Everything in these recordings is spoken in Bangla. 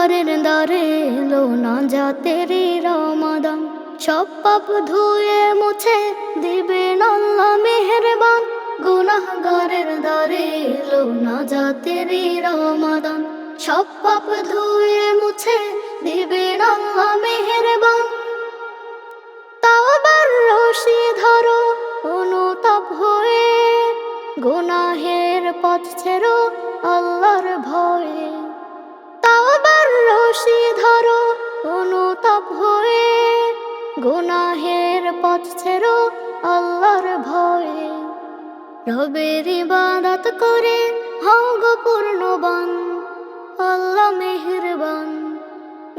গুনাহগারের দারে এলো না জাতের রমাদান। সব পাপ ধুয়ে মুছে দিবেন আল্লাহ মেহেরবান। গুনাহগারের দারে এলো না জাতের রমাদান। সব পাপ ধুয়ে মুছে দিবেন আল্লাহ মেহেরবান। তাওবার রশি ধরো, অনুতাপ হয়ে। গুনাহের পথ ছেড়ো আল্লাহর ভয়ে। তাওবার রশি ধরো, অনুতাপ হয়ে গুনাহের পথ ছেড়ো আল্লাহর ভয়ে। রবের ইবাদত করে হও গো পূর্ণবান, আল্লাহ মেহেরবান।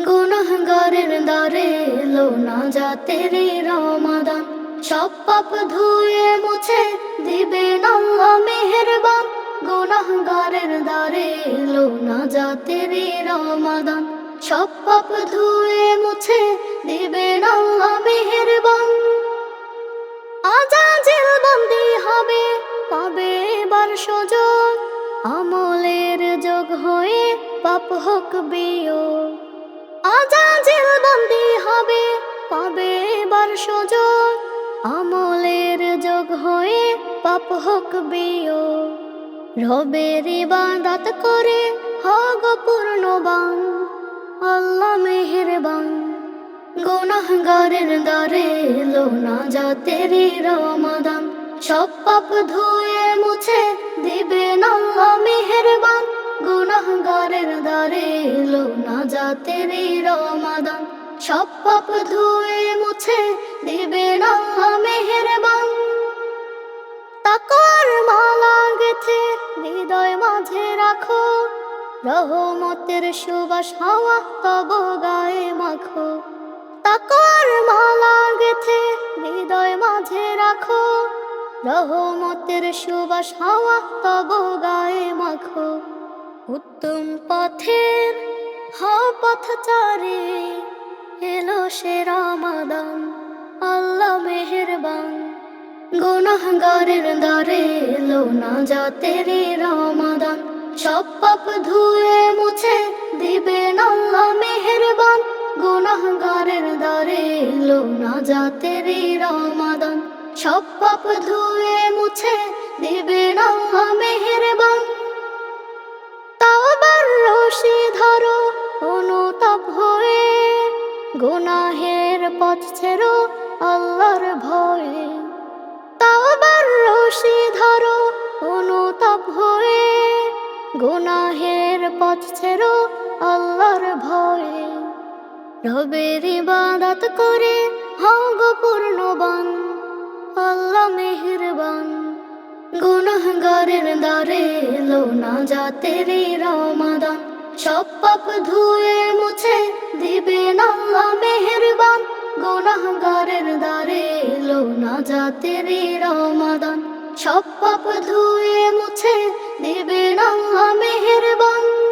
গুনাহগারের দারে এলো না জাতের রমাদান, সব পাপ ধুয়ে মুছে দিবেন আল্লাহ মেহেরবান। গুনাহগারের দারে এলো না জাতের রমাদান। সব পাপ ধুয়ে মুছে দিবেন আল্লাহ মেহেরবান। আজাজিল বন্দি হবে, পাবে এবার সুযোগ আমলের যোগ হয়ে পাপ হোক বিয়োগ। আজাজিল বন্দি হবে, পাবে এবার সুযোগ আমলের যোগ হয়ে পাপ হোক বিয়োগ। রবের ইবাদত করে, হগ পূর্ণবান, আল্লাহ মেহেরবান। গুনাহগারের দারে এলো না জাতের রমাদান। সব পাপ ধুয়ে মুছে দিবেন আল্লাহ মেহেরবান। গুনাহগারের এলো না জাতের রমাদান। সব পাপ ধুয়ে মুছে দিবেন আল্লাহ মেহেরবান রহমতের সুবাস হাওয়া তব গায়ে মাখো। তাকর মালা গেছে হৃদয় মাঝে রাখো। রহমতের সুবাস হাওয়া তব গায়ে মাখো। উত্তম পথের হা পথচারে এলো সে রামাদান আল্লাহ মেহেরবান। গুনাহগারের দারে এলো না জাতের রমাদান। সব পাপ ধুয়ে মুছে দিবেন আল্লাহ মেহেরবান। গুনাহগারের দারে এলো না জাতের রমাদান। সব পাপ ধুয়ে মুছে দিবেন আল্লাহ মেহেরবান। তাওবার রশি ধরো, অনুতাপ হয়ে। গুনাহের পথ ছেড়ো, আল্লাহর হয়ে গুনাহের পথ ছেড়ো আল্লাহর ভয়ে। রবের ইবাদত করে হও গো পূর্ণবান, আল্লাহ মেহেরবান। গুনাহগারের দারে এলো না জাতের রমাদান, সব পাপ ধুয়ে মুছে দিবেন আল্লাহ মেহেরবান। গুনাহগারের দারে এলো না জাতের রমাদান সব পাপ ধুয়ে মুছে দেবে না মেহেরবান।